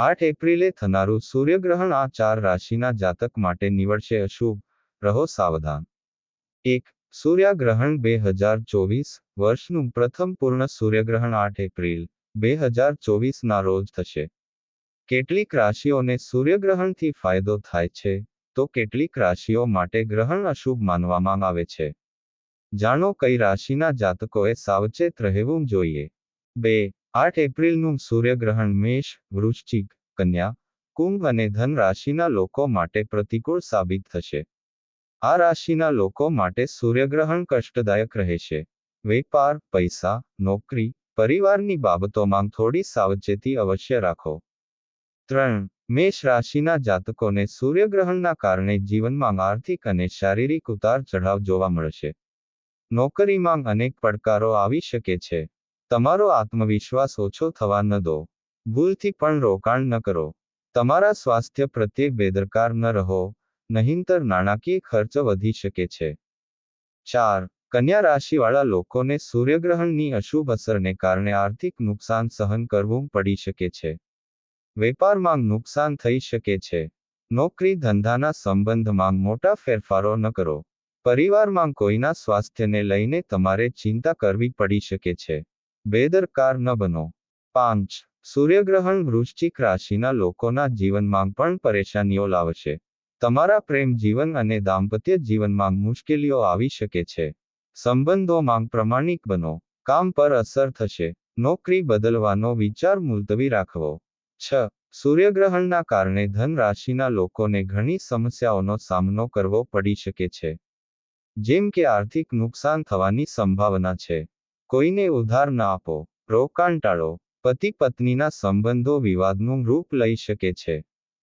આઠ એપ્રિલે થનારું સૂર્યગ્રહણ આ ચાર રાશિના જાતક માટે નીવડશે અશુભ. રહો સાવધાન. એક, સૂર્યગ્રહણ બે હજાર ચોવીસ વર્ષનું પ્રથમ પૂર્ણ સૂર્યગ્રહણ આઠ એપ્રિલ બે હજાર ચોવીસના રોજ થશે. કેટલીક રાશિઓને સૂર્યગ્રહણથી ફાયદો થાય છે, તો કેટલીક રાશિઓ માટે ગ્રહણ અશુભ માનવામાં આવે છે. જાણો કઈ રાશિના જાતકોએ સાવચેત રહેવું જોઈએ? બે આઠ એપ્રિલનું સૂર્યગ્રહણ મેષ, વૃશ્ચિક, કન્યા, કુંભ અને ધન રાશિના લોકો માટે પ્રતિકૂળ સાબિત થશે. આ રાશિના લોકો માટે સૂર્યગ્રહણ કષ્ટદાયક રહેશે. વેપાર, પૈસા, નોકરી, પરિવારની બાબતોમાં થોડી સાવચેતી અવશ્ય રાખો. ત્રણ, મેષ રાશિના જાતકોને સૂર્યગ્રહણના કારણે જીવનમાં આર્થિક અને શારીરિક ઉતાર ચઢાવ જોવા મળશે. નોકરીમાં અનેક પડકારો આવી શકે છે. તમારો આત્મવિશ્વાસ ઓછો થવા ન દો. ભૂલથી પણ રોકાણ ન કરો. તમારા સ્વાસ્થ્ય પ્રત્યે બેદરકાર ન રહો, નહીંતર નાણાકીય ખર્ચ વધી શકે છે. ચાર, કન્યા રાશિવાળા લોકોને સૂર્યગ્રહણની અશુભ અસરને કારણે આર્થિક નુકસાન સહન કરવું પડી શકે છે. વેપારમાં નુકસાન થઈ શકે છે. નોકરી ધંધાના સંબંધમાં મોટા ફેરફારો ન કરો. પરિવારમાં કોઈના સ્વાસ્થ્યને લઈને તમારે ચિંતા કરવી પડી શકે છે. બેદરકાર ન બનો. પાંચ. સૂર્યગ્રહણ વૃશ્ચિક રાશિના લોકોના જીવનમાં પણ પરેશાનીઓ લાવશે. તમારા પ્રેમ જીવન અને દાંપત્ય જીવનમાં મુશ્કેલીઓ આવી શકે છે. સંબંધોમાં પ્રમાણિક બનો. કામ પર અસર થશે. નોકરી બદલવાનો વિચાર મુલતવી રાખવો. છ. સૂર્યગ્રહણના કારણે ધન રાશિના લોકોને ઘણી સમસ્યાઓનો સામનો કરવો પડી શકે છે. જેમ કે આર્થિક નુકસાન થવાની સંભાવના છે. કોઈને ઉધાર ન આપો રોકાણ ટાળો પતિ પત્નીના સંબંધો વિવાદનું રૂપ લઈ શકે છે.